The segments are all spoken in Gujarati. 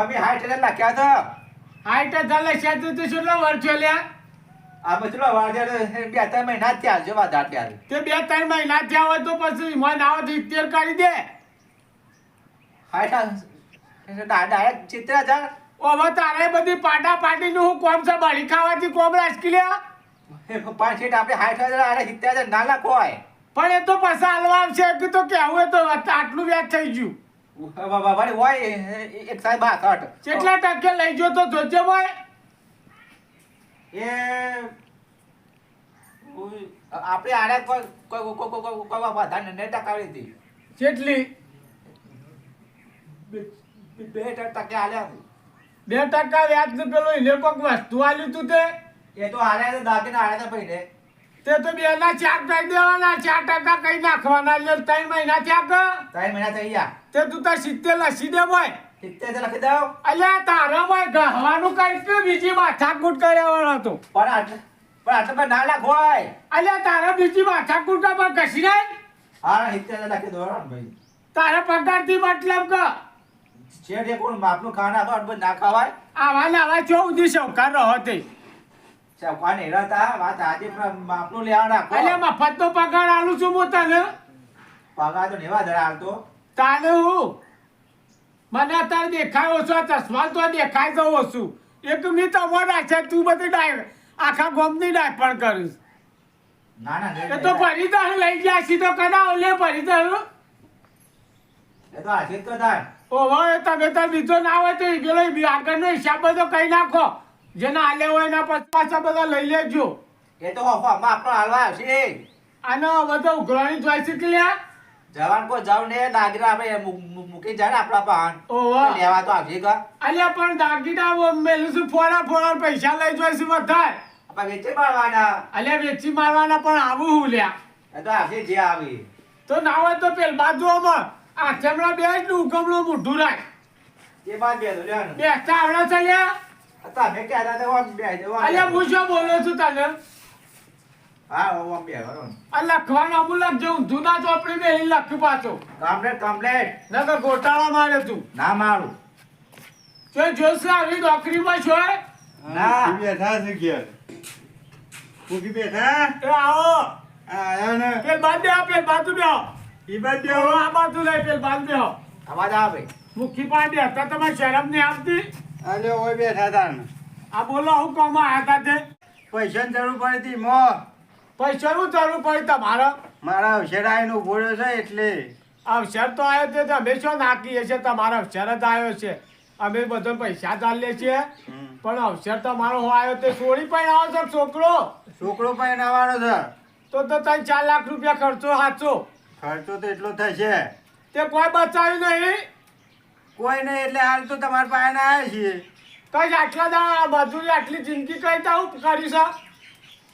અમે હાઈટ એટલે લખ્યા તો હાઈટ ચાલે છે તું તું વર્ષો લ્યા? આ બચલો વાજે બે ત્રણ મહિના જ છે વધારે ત્યારે. તે બે ત્રણ મહિના થયા હોય તો પછી મન આવે તો ઇત્તેર કરી દે. ડાયરેક્ટ ચિત્ર હજાર હવે તારે બધી પાટા પાટીનું હું કોમ છે? બળી ખાવાથી કોમ રાજકી લ્યા પાંચ સીટ આપણે હાઈટ હજાર આડે સિત્તેર હજાર ના લખો હોય. પણ એ તો પછી હાલવા આવશે. તો કેવું એ તો આટલું વ્યાજ થઈ ગયું. વળી હોય એક સાહેબ બાસઠ કેટલા ટકે લઈ ગયો તો જોજે ભાઈ. એ આપણે આડે કોઈ કોઈ કોઈ કોઈ કોઈ વધારે નહીં ટકાવી હતી. કેટલી બે ટકે આલ્યા બે ટકા વ્યાજ પેલું કોઈક વસ્તુ આલ્યું તું તે? એ તો આલ્યા દાગીને આલ્યા તો ભાઈને તે તો બે ના ચાર ટાઈમ દેવાના ચાર ટકા કઈ નાખવાના એટલે ત્રણ મહિના થયા કે ત્રણ મહિના થઈ ગયા. તે તું તાર સિત્તેર લસી દે ભાઈ સિત્તેર લખી દઉં. અલ્યા તારા ભાઈ ગહવાનું કઈ કે બીજી માથાકૂટ કર્યાવાનો હતો. પણ આટલે પણ આટલે પણ ના લાખ હોય. અલ્યા તારા બીજી માથાકૂટ પર ઘસી નાખ. હા સિત્તેર લખી દો ભાઈ. તારા પગારથી મતલબ કે? એ કોણ માપનું ખાના તો ના ખવાય? આવા ને આવા ચો સુધી સૌકાર રહો તે. કોણ હેરાતા વાત આજે માપનું લેવા રાખો. મફત તો પગાર આલું છું હું તને. પગાર તો નેવા હજાર હાલતો તાને હું? મને અત્યારે દેખાય ઓછો આ ચશ્મા તો દેખાય તો ઓછું એક મી તમારા છે તું બધી ડાય આખા ગોમની ડાય પણ કરીશ. ના ના એ તો તો લઈ ગયા છી તો કદાવ લે ફરી તો એ તો આશીષ તો થાય. ઓહો તમે તો બીજો ના હોય તો એ ઈ આગળનો હિસાબ બધો કઈ નાખો. જેને આલે હોય એના પછી બધા લઈ લેજો. એ તો હોફામાં આપણો હાલવા આવશે. આનો બધો ઉઘરાણી જોઈ શીખી લ્યા? જવાન કો જાવ ને દાગીરા આપણે મૂકી જાય ને આપણા પાન ઓહો. લેવા તો આવશે કા અલ્યા પણ દાગીરા મેલું છું ફોરા ફોરા પૈસા લઈ જોઈ છે બધા આપણે વેચી મારવાના. અલ્યા વેચી મારવાના પણ આવું હું લ્યા? એ તો આવશે જે આવી. તો ના હોય તો પેલ બાજુઓમાં આ ચમડા બે જ ઉગમણું મોઢું રાખ. એ બાદ બે બેસતા આવડે છે લ્યા? તમે કહેતા હતા ઓમ બે જવા અલ્યા હું શું બોલું છું તને? હા ઓમ બે આ લખવાનો અમુક લખજો ઊંધું ના ચોપડી મેલી લખ્યું પાછો. કમ્પ્લેટ કમ્પ્લેટ નકર ગોટાળા મારે તું. ના મારું. જો જોશે આવી નોકરીમાં છો? એ ના. બેઠા છે ઘેર. મૂકી બેઠા? આવો. આ આયા ને? પેલ બાદ દે પેલ બાજુ બેહો. ઈ બેહો આ બાજુ લઈ પેલ બેહો આવે. મુખી પાસે બેસતા તમારે શરમ નહીં આવતી? આલે ઓય બેઠા હતા આ બોલો હું કામ આયા તા તે? પૈસાની જરૂર પડી હતી મો. પૈસાનું જરૂર પડી તમારે? મારા અવસરાયનો રહ્યો છે એટલે. અવસર તો આવ્યો તે અમે શું નાખીએ છીએ? તમારો અવસર જ આવ્યો છે. અમે બધો પૈસા ચાલીએ છીએ. પણ અવસર તમારો આવ્યો તે સોળી પણ આવો છો છોકરો? છોકરો પણ આવવાનો છે. તો તો ત્રણ ચાર લાખ રૂપિયા ખર્ચો સાચો ખર્ચો તો એટલો થશે. તે કોઈ બચાવ્યું નહીં. કોઈ નહીં એટલે હાલ તો તમારા પાસે આવ્યા છીએ. કઈ આટલા દા મજૂરી આટલી જિંદગી કઈ તા હું કરી છે?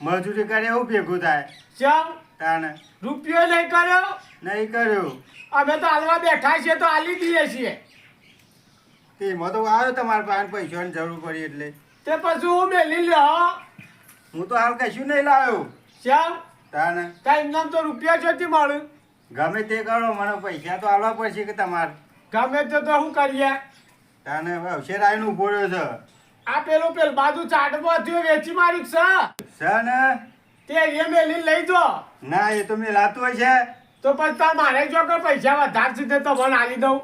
મજૂરી કરે એવું ભેગું થાય. ચમ તાને રૂપિયો નહીં કર્યો? નહીં કર્યો. અમે તો હાલવા બેઠા છીએ તો હાલી દઈએ છીએ. તેમાં તો આવ્યો તમારા પાસે પૈસાની જરૂર પડી એટલે. તે પછી હું મેલી લ્યો હું. તો હાલ કશું નહીં લાવ્યો. ચમ તાને કઈ નામ તો રૂપિયા જોતી મળ્યું. ગમે તે કરો મને પૈસા તો આલવા પડશે કે તમારે. ગમે તે તો શું કરીએ? તાને હવે અવસરાયનો ઊભો રહ્યો છે. આ પેલું પેલું બાજુ ચાટમાં થયું વેચી મારી છે? છે ને? તે એ મેલી લઈ જો. ના એ તો મેલાતું હોય છે. તો પછી તાર મારે જો કે પૈસા વધારે છે તે તો મને આલી દઉં.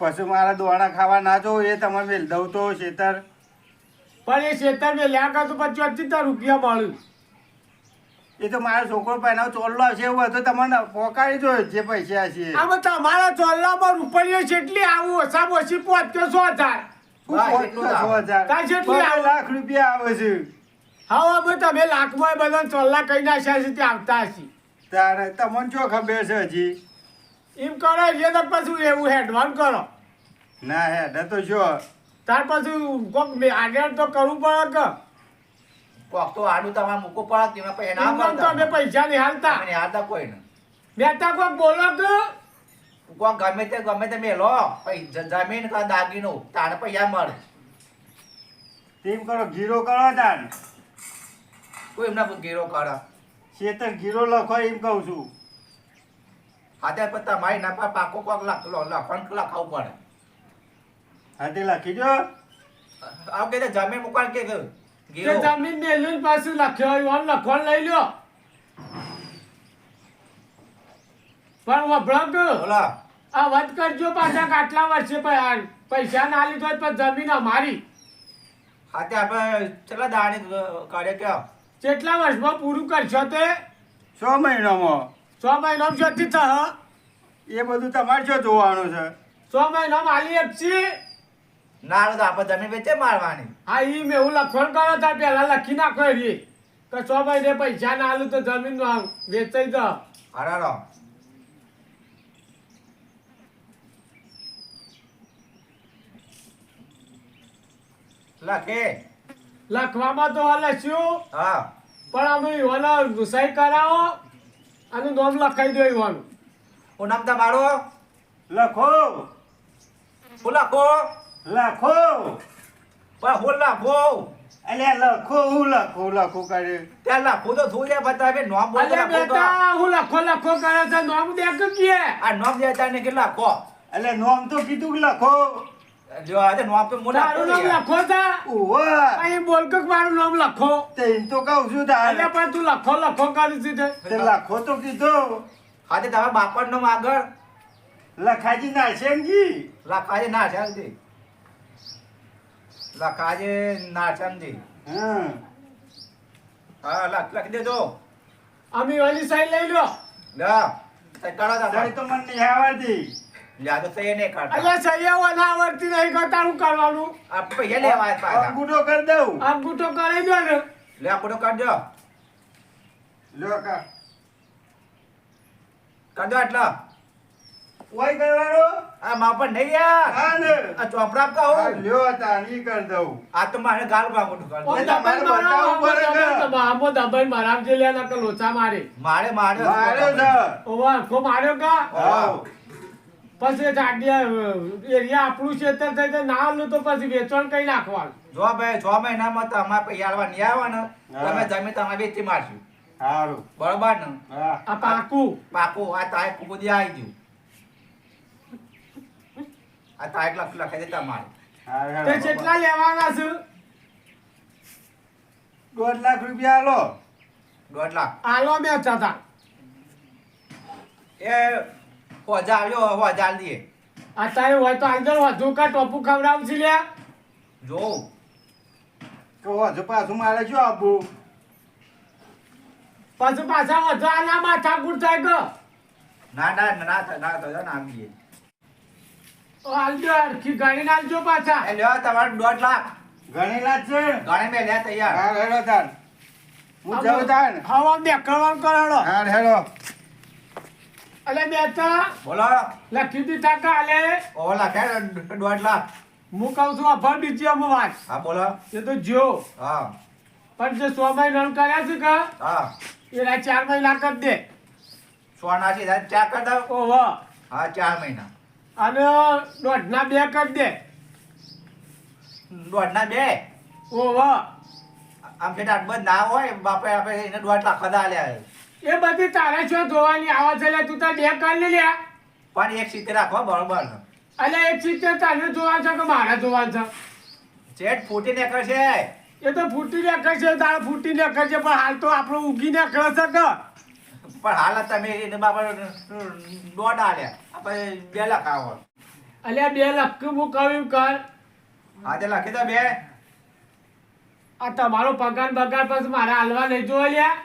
પછી મારા દોણા ખાવા ના જો એ તમે મેલ દઉં તો શેતર. પણ એ શેતર મેં લ્યા કરતું પછી તો રૂપિયા મળ્યું એ તો મારો છોકરો પહેલા ચોલ્લો છે એવું હોય તો તમને પોકાડી દો જે પૈસા છે. આ બધા તમારા ચોલ્લામાં રૂપિયો જેટલી આવું ઓછા ઓછી પોચ- એટલું સો હજાર. તાર? લાખ રૂપિયા આવે છે. હા અમે તમે લાખમાં બધા ચોલ્લા કઈ નાખ્યા છે તે આવતા હશે. તારે તમને શું ખબર છે હજી? એમ કરો એ તો પછી એવું હેડવાન કરો. ના હે તો જો ત્યાર પછી કોક આગળ તો કરવું પડે કે? કોક તો આડું તમારે મૂકવું પડે તેમાં પછી ના એમ તો અમે પૈસા નહીં હાલતા. તમે હાલતા કોઈ ને બેટા કોક બોલો કે કોક ગમે તે ગમે તે મેલો. જમીન કા દાગીનો તારે પૈસા મળે. તેમ કરો ગીરો કરો તાન કોઈ એમના ગીરો કરો શેતર ગીરો લખો એમ કહું છું. હાથે પર તમારી ના પર પાકો કોક લખ લો- લખણ લખાવવું પડે. હા તે લખી દો. આવ કે તે જમીન મૂકવાનું કે ગયું તે ગયો જમીન મેલ્યું પાછું લખ્યો હોય આમ લખવાનું લઈ લ્યો. પણ વભળો કે બોલો. આ વધ કરજો પાછા કાટલા આટલા વર્ષે પૈસા ના લીધો પણ જમીન અમારી. હાથે આપણે કેટલા દાણી કાઢે કે? કેટલા વર્ષમાં પૂરું કરશો તે? છ મહિનામાં. છ મહિનામાં જતી થ એ બધું તમારે જો જોવાનું છે. છ મહિનામાં આલી આપશી? ના તો આપણે જમીન વેચે મારવાની. હા ઈ મેં એવું લખવાનું કરો તા પેલા લખી નાખો એરી કે છ ને પૈસા ના આલું તો જમીન વેચાઈ દો. હરારો લખે. લખવામાં તો હાલે શું? હા. પણ અમે ઓલા સહી કરાવો અને નોમ લખાઈ દો એવાનું ઓ નામ તમારો? લખો. હું લખો? લખો. પણ હું લખો? અલ્યા લખો હું લખો લખો કરે. ત્યાં લખો તો થોડી છે? બધા હવે નોમ બોલ અલ્યા બેટા હું લખો લખો કરે છે. નોમ દે કે આ નોમ દેતા ને કે લખો? એટલે નોમ તો કીધું કે લખો. જો આજે નોમ તો હું તારું નામ લખો તા ઓવા અહીં બોલ કે મારું નામ લખો. તે એમ તો કહું છું તા અલ્યા પણ તું લખો લખો કરી છે તે. તે લખો તો કીધું. તે તમારા બાપા નો આગળ. લખાજી નાશેનજી. લખાજી ના સમજી લખાજે નાચંદી હા. હા લખ લખી દેજો. આમી વાલી સહી લઈ લો. લા તે કરો તારી તો તો મને નહીં આવડતી. લ્યા તો નહીં કરતા. અલ્યા આવો ના આવડતી નહીં કરતા હું કરવાનું? આ પૈસા લેવા આવ્યા અંગૂઠો કરી દઉં. આમ ગુટો કરી દો ને. લે આ બધું દો લ્યો કા. કરજો એટલા. ઓય કરવાનો? આ માપન નહીં યાર. હા ને. આ ચોપડા કહો હા, લ્યો તાણી કર દઉં. આ તો મારે ગાલ કા મોટું ઓ કરજો તમારે દબાઈ પડે કે? મામો દબાઈ આમો જે લેના કે લોચા મારે. મારે મારે. મારે છે ઓવા કો માર્યો કા? હા. પછી જાડિયા એરિયા આપણું ક્ષેત્ર થઈ તો ના લો તો પછી વેચાણ કઈ નાખવાનું? જો ભાઈ છ મહિનામાં તમારે પૈસા નહીં આવવા ને હા. તમે જમીન તમારે વેચી મારશું. સારું બરોબર ને? આ પાકું. પાકું આ તારે કુકુદી આવી ગયું. આ તાય લખ લખાઈ દે તમારે તે કેટલા લેવાના છે દોઢ લાખ રૂપિયા આલો દોઢ લાખ આલો બે હતા એ હોજા આવ્યો હોજા દઈએ અત્યારે હોય તો આગળ વધુ કા ટોપુ ખવડાવશે લે જો તો હજુ પાછું મારે શું આપવું પાછું પાછા વધુ આના માથા ના ના ના ના ના તો ના આવીએ આલજો હરખી ગણીને આલજો પાછા. એ લ્યો તમારે દોઢ લાખ. ગણેલા જ છે? ગણે લે તૈયાર. હા હેડો તાન હું જાઉં તાન હવા બેકરવાનું કરાડો હા હેડો. એટલે બેટા બોલો. લખી દીધા કાલે ઓ લાખે દોઢ લાખ. હું કહું છું અભર બીજી અમુ વાત. હા બોલો. એ તો જો. હા. પણ જે સો મહિના કર્યા છે કે હા. એના ચાર મહિના કરી દે. સોના છે ચાર કરી દઉં. ઓહો. હા ચાર મહિના. અને દોઢના બે કરી દે. દોઢ ના બે? ઓહો. આમ છે આટલું ના હોય બાપે આપણે એને દોઢ લાખ બધા આલ્યા એ બધી તારે છો જોવાની? આવા છે લે તું તો બે કરી લે લ્યા. પણ એક સીતે રાખો બરોબર અલે એક સીતે તારે જોવા છે કે મારે જોવા છે? ચેટ ફૂટી નીકળે છે એ તો ફૂટી નીકળે છે તારે ફૂટી નીકળે છે પણ હાલ તો આપણો ઉગી નીકળે છે કે? પણ હાલ તમે એને બાપા દોઢ આલ્યા આપણે બે લાખ આવો. અલ્યા બે લાખ હું કહ્યું કર હા તે લખી દો બે. આ તમારો પગાર બગાર પછી મારે હાલવા નહીં જોવા લ્યા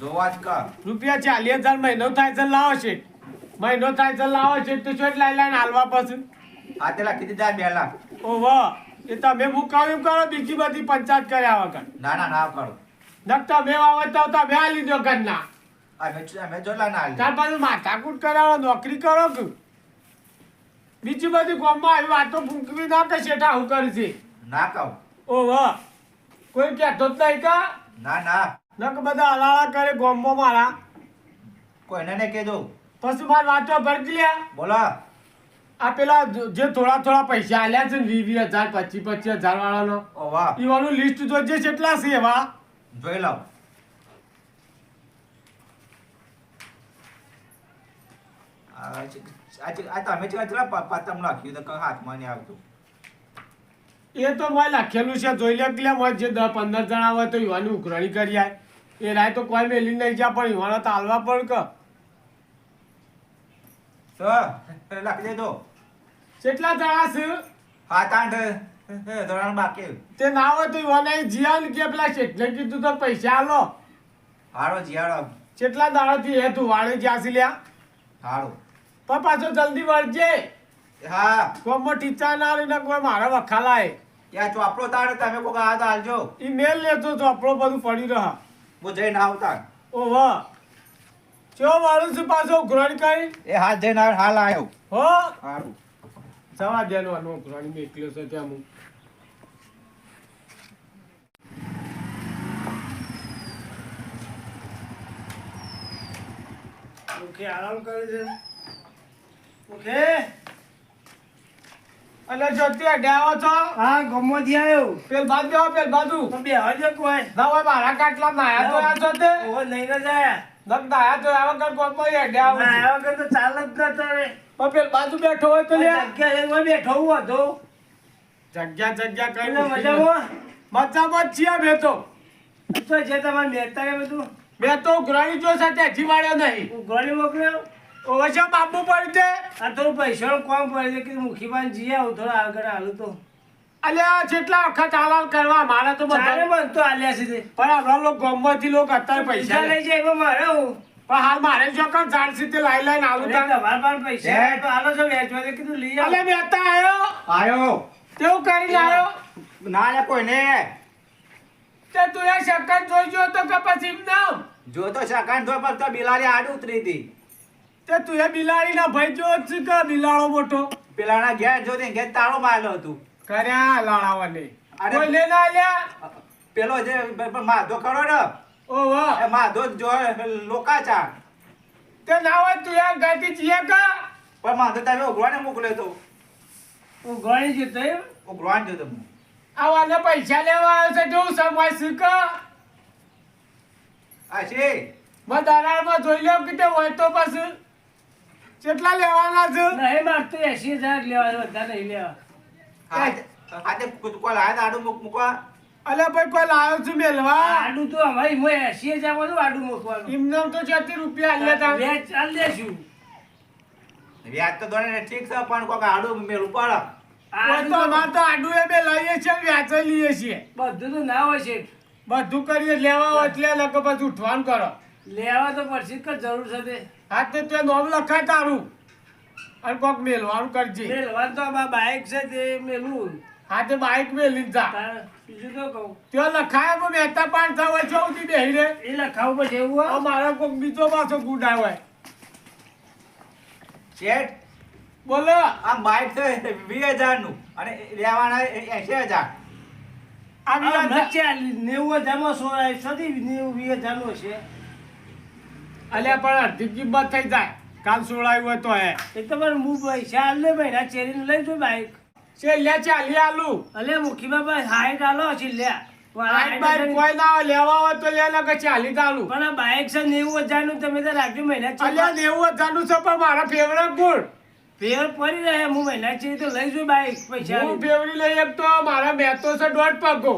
જોવા જ કર. રૂપિયા ચાલીસ હજાર મહિનો થાય છે લાવો છે. મહિનો થાય છે લાવો છે તો શું લાઈ લાઈને હાલવા પછી? આજે તે લખી દીધા બે લાખ. ઓહો એ તમે મુકાવ્યું કરો બીજી બધી પંચાયત કર્યા વગર. ના ના ના કરો. નક તમે વાવો તો તમે આ લીધો ઘરના. અમે અમે જોલા ના ત્યાર પછી માથાકૂટ કરાવો નોકરી કરો કે? બીજી બધી ગામમાં આવી વાતો ફૂંકવી ના કે શેઠા હું કરશે ના કહું. વાહ. કોઈ કહેતો જ નહીં કા? ના ના. નક બધા અલાળા કરે ગામમાં મારા. કોઈને નહીં કીધું પછી મારી વાતો ભરકી લ્યા. બોલો. આ પેલા જે થોડા થોડા પૈસા આલ્યા છે ને વીસ વીસ હજાર પચીસ પચીસ હજાર વાળાનો ઓ વાહ. એવાનું લિસ્ટ જોજે કેટલા છે એવા? જોઈ લઉં આ છે- આ છે- આ તમે પ- તો હાથમાં નહીં આવતું એ તો મેં લખેલું છે જોઈ લે એટલે મોય જે દસ પંદર જણા હોય તો યુવાની ઉઘરાણી કરી આય. એ રાય તો કોઈ મેલી નહીં જા પણ યુવાનો તો હાલવા પણ કે. લખી દેજો કેટલા જણા છે? સાત આઠ ધોરણ બાકી તે ના હોય તો યુવાને જીયાન કે પેલા શેઠને કીધું તો પૈસા આલો. હારો જીયાડો કેટલા દાડાથી હે તું વાળે જ્યાં લ્યા? હારો પણ પાછો જલ્દી વળજે. હા. કોમો ટીચા ના લઈને કોઈ મારા વખાલાય ત્યાં ચોપડો તાણ તમે કોઈ હાથ હાલજો. ઈ મેલ લેતો ચોપડો બધું પડી રહ્યા હું જઈને આવતા. ઓહો. ચો વાળું છું પાછો ઉઘરાણી કરી એ હાથ જઈને હાલ આવ્યો હો. સારું જવા દેનો આનો ઉઘરાણી મેકલ્યો છે ત્યાં હું. કે આરામ કરે છે? મુખે અને જો તે છો? હા ગમોથી આવ્યો પેલ બાદ જાઓ પેલ બાજુ. તો બે હજે કોઈ. ના હોય મારા કાટલા નાયા તો આ જોતે ઓ નહીં ન જાય. નક નાયા તો આવા વગર કોમમાં અડ્યાવો ના આવા કર તો ચાલ જ ના તારે પણ પેલ બાજુ બેઠો હોય તો લે. જગ્યા એમાં બેઠો હોય તો જગ્યા જગ્યા કઈ એટલે. મજામાં? મજામાં છીએ બે તો. તો જે તમારે મહેતા કે બધું. બે તો ઉઘરાણી જો સાથે હજી વાળ્યો નહીં. હું ગોળી મોકલ્યો? ઓવે છે બાપુ પડી દે આ થોડું પૈસાનું કોમ પડે છે કે મુખીબાન જઈ આવું થોડો આગળ હાલું તો. અલ્યા જેટલા વખત હાલાલ કરવા મારા તો બધા બંધ આલ્યા છે પણ આપણા લોકો ગામમાંથી લોકો અત્યારે પૈસા પૈસા લઈ જાય એમાં મારે હું. પણ હાલ મારે જો કણ ઝાડસી તે લાઈ લાઈને આલું અરે તાણ. તમારા પાસે પૈસા તો હાલો છો વેચવા દે કીધું લઈ આવો. આયો. આવ્યો તેવું કરીને આયો. ના લે કોઈને. તે તું એ શકન જોઈ જો તો કે પછી એમ નામ જો તો પર તો બિલાડી આડ ઉતરી હતી. તે તું એ બિલાડીના ભાઈ જો છે કે બિલાડો મોટો? પેલાના ઘેર જો ને ઘેર તાળો મારેલો હતું. કર્યા લાડાવાને અરે- કોઈ લે ના લ્યા પેલો જે માધો ખરો ને? ઓ વાહ. એ માધો જો લોકાચાર. તે ના હોય તું યાર ગાતી જીએ કા? પણ માધો તમે ઉઘરાને મોકલ્યો તો. ગણી જતો એમ? ઉઘરાણ જો તમે આવાને પૈસા લેવા આવ્યો છે જો સમય શીખા આ છે. દારાળમાં જોઈ લો કે તે હોય તો પછી. કેટલા લેવાના છે? નહીં મારતો એસી હજાર લેવા બધા નહીં લેવા. હાથે હાથે લાયા આડું મૂક મૂકવા? અલે ભાઈ કોઈ લાયો છું મેલવા? આડું તો ભાઈ એસી હજાર બધું આડું મૂકવાનું? એમને તો જતી રૂપિયા આલ્યા તા. વેચ ચાલ લેશું વ્યાજ તો દોડે ઠીક છે પણ કોક આડું મેલ પડે કોઈ તો અમાર તો આડું એ બે લઈએ છીએ વ્યાજે લઈએ છીએ. બધું તો ના હોય છે. બધું કરીએ લેવા હોય એટલે લગભગ પછી ઉઠવાનું કરો. લેવા તો પછી જ કે જરૂર છે તે. હા તે તે નોમ લખાય તારું. અને કોક મેલવાનું કરજે. મેલવાનું તો આ બાઇક છે તે મેલું. હા તે બાઈક મેલી જ. બીજું તો કહું. ત્યાં લખાય પણ મહેતા પાંચ થવા ચૌથી બેહી રે? એ લખાવું પછી એવું હોય? મારા કોક બીજો પાછો ગુડાય હોય. શેઠ બોલો. આ બાઇક છે વીસ હજારનું અને લેવાના એસી હજાર. આ નેવું હજારમાં સો સદી નેવું વીસ હજારનું હશે. અલ્યા પણ અડધી કિંમત થઈ જાય. કાલ સોળાયું હોય તો હે. એ તમારે હું પૈસા ને ભાઈ ના ચેરીને લઈ જો બાઈક. છે લે ચાલી આલુ અલે મુખી બાબા હાઈટ હાલો છે લ્યા. આઠ બાર કોઈ ના લેવા હોય તો લે કે ચાલી ચાલુ પણ આ બાઈક છે નેવું હજારનું તમે તો રાખજો મહિના અલ્યા નેવું હજારનું છે પણ મારા ફેવરેટ ગુણ ફેર પડી રહે હું મહિના ચેરી તો લઈ જો બાઈક પૈસા હું ફેવરી લઈ એક તો મારા મેતો છે દોઢ પગો.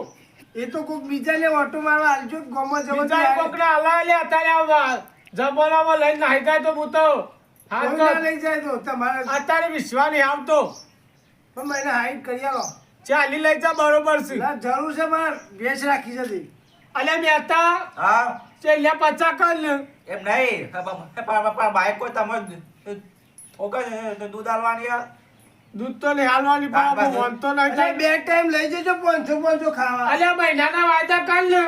એ તો કોઈક બીજાને ઓટો મારવા હાલજો ગમો જવો બીજા આલા. લે અત્યારે જમાનામાં લઈને નાહી જાય તો હું તો લઈ જાય તો તમારે અત્યારે વિશ્વાસ નહીં આવતો પણ મને હાઈટ કરી આવો. ચાલી લઈ જા બરોબર છે. જરૂર છે પણ ભેંસ રાખી જતી અલે અલ્યા હતા હા અહીંયા પચા કર લે એમ નહીં. પણ કોઈ તમે ઓકે દૂધ આલવાની આ? દૂધ તો નહીં હાલવાની પણ વાંધો બસ. આપણું મન તો નહીં બે ટાઈમ લઈ જજો પાંચસો પાંચસો ખાવા. અલ્યા મહિનાના વાયદા કર લે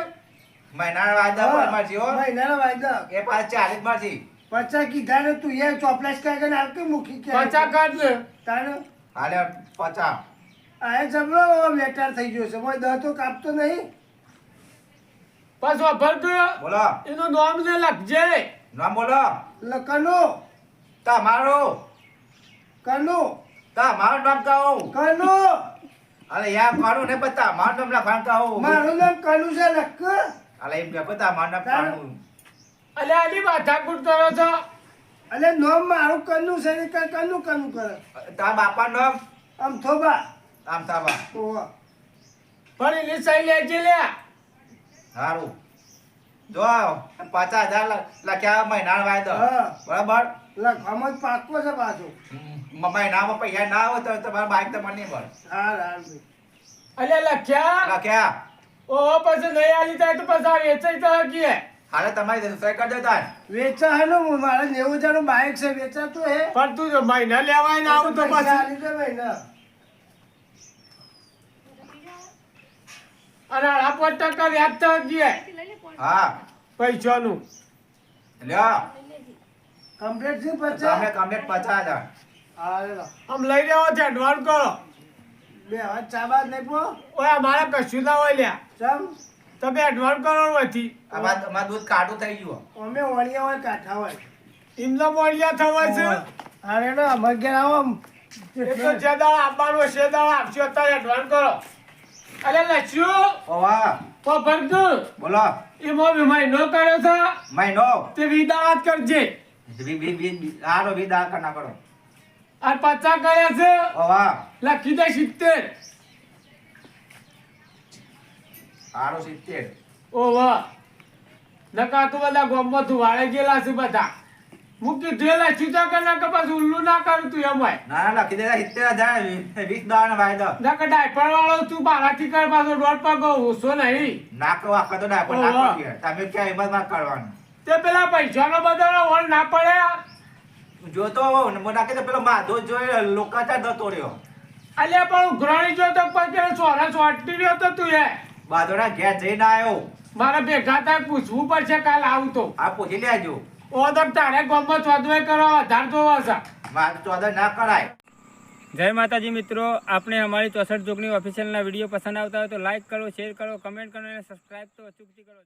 મહિનાના વાયદા પર મારજી હો. મહિનાના વાયદા. એ પાછ ચાલીસ મારજી પચાસ કીધા ને તું એ ચોપલેસ કાંઈ કરીને હાલ કે મૂકી કે પચા કાઢ લે તારે હાલે પચાસ. આ જમલો લેટર થઈ ગયો છે. મોય દહ તો કાપતો નહીં. પાછો ગયો બોલો. એનું નામ ને લખજે. નામ બોલો. તા મારો કનો. તા તમારું નામ કહું. કનો. અરે યાર મારું ને બતા મારું નામ લખાણ કહું. મારું નામ કનુ છે લખ. અરે એમ કે બતા મારું નામ કાઢું અલ્યા આની માથાકૂટ કરો છો. અલે નામ મારું કનુ છે ને કનુ કનુ કરે? તા બાપા નામ? આમ થોબા આમ તાબા ઓવા પણ એની સહી લેજે લે. સારું જો પચાસ હજાર લ- લખ્યા મહિના વાયદો હા. બરાબર? લખવામાં જ પાક્કો છે પાછો. મહિનામાં પૈસા ના આવે તો તમારા બાઈક તમને નહીં મળે. હા હા. અલ્યા લખ્યા? લખ્યા. ઓહો પછી નહીં આલી થાય તો પછી આ વેચાઈ તો હકીએ હાલે તમારી સફાઈ કરી દેતા વેચા હે ને મારે નેવું હજારનું બાઇક છે વેચાતું હે. પણ તું જો મહિના લેવાય ને આવું તો પછી. આલી દે મહિના. અરે આ પાંચ ટકા વ્યાજ તો હકીએ હા. પૈસાનું. લ્યો. કમ્પ્લીટ છે પચાસ? કમ્પ્લીટ પચાસ હજાર. આમ લઈ લેવો છે એડવાન્સ કરો. બે હાથ ચા નહીં પો ઓય અમારે કશું ના હોય લ્યા. ચમ? તમે એડવાન્સ કરો નથી અમાર અમાર દૂધ કાઢું થઈ ગયું અમે ઓળિયા હોય કાઠા હોય. એમના ઓળિયા થવા છે. અરે ના અમે ઘેર આવો એ તો જે આપવાનું એ આપશો અત્યારે એડવાન્સ કરો. અરે લસ્યું ઓવા. પફરતું બોલો. એમાં બી મહિનો કર્યો છે. મહિનો તે વિદાત કરજે. વી વી વી હારો કરના કરો. આ પચાસ કર્યા છે ઓવા લખી દે સિત્તેર હારો સિત્તેર ઓ વાહ નકા તો બધા ગોમમાં ધુવાળે ગયેલા છે બધા મૂકી ધેલા ચૂચા કરના કે પાછું ઉલ્લું ના કરું તું એમાંય ના ના લખી દેતા સિત્તેર હજાર વીસ દાવાનો વાયદો નકા ડાયપર વાળો તું બારાથી કર પાછો દોઢ પગ ઓછો નહીં નાકો આખો તો ડાયપર. નાખો કે તમે ક્યાં હિંમત ના કરવાનું તે પેલા પૈસાનો બધાનો વળ ના પડે જોતો મને કે તો પેલો માધો જોઈ લોકાચાર જતો રહ્યો. અલ્યા પણ ઉઘરાણી જોતો પણ પછી પેલો સોરા સોટી રહ્યો તો તું એ. બાદોડા ઘેર જઈને આવ્યો મારે ભેગા થાય પૂછવું પડશે કાલ આવું તો આ પૂછી લેજો. ઓ તો તારે ગોમમાં ચોદવાઈ કરો વધારે જોવા છે. મારે ચોદર ના કરાય. જય માતાજી મિત્રો આપણે અમારી ચોસઠ જોગની ઓફિશિયલના વીડિયો પસંદ આવતા હોય તો લાઈક કરો શેર કરો કમેન્ટ કરો અને સબસ્ક્રાઈબ તો અચૂકથી કરો.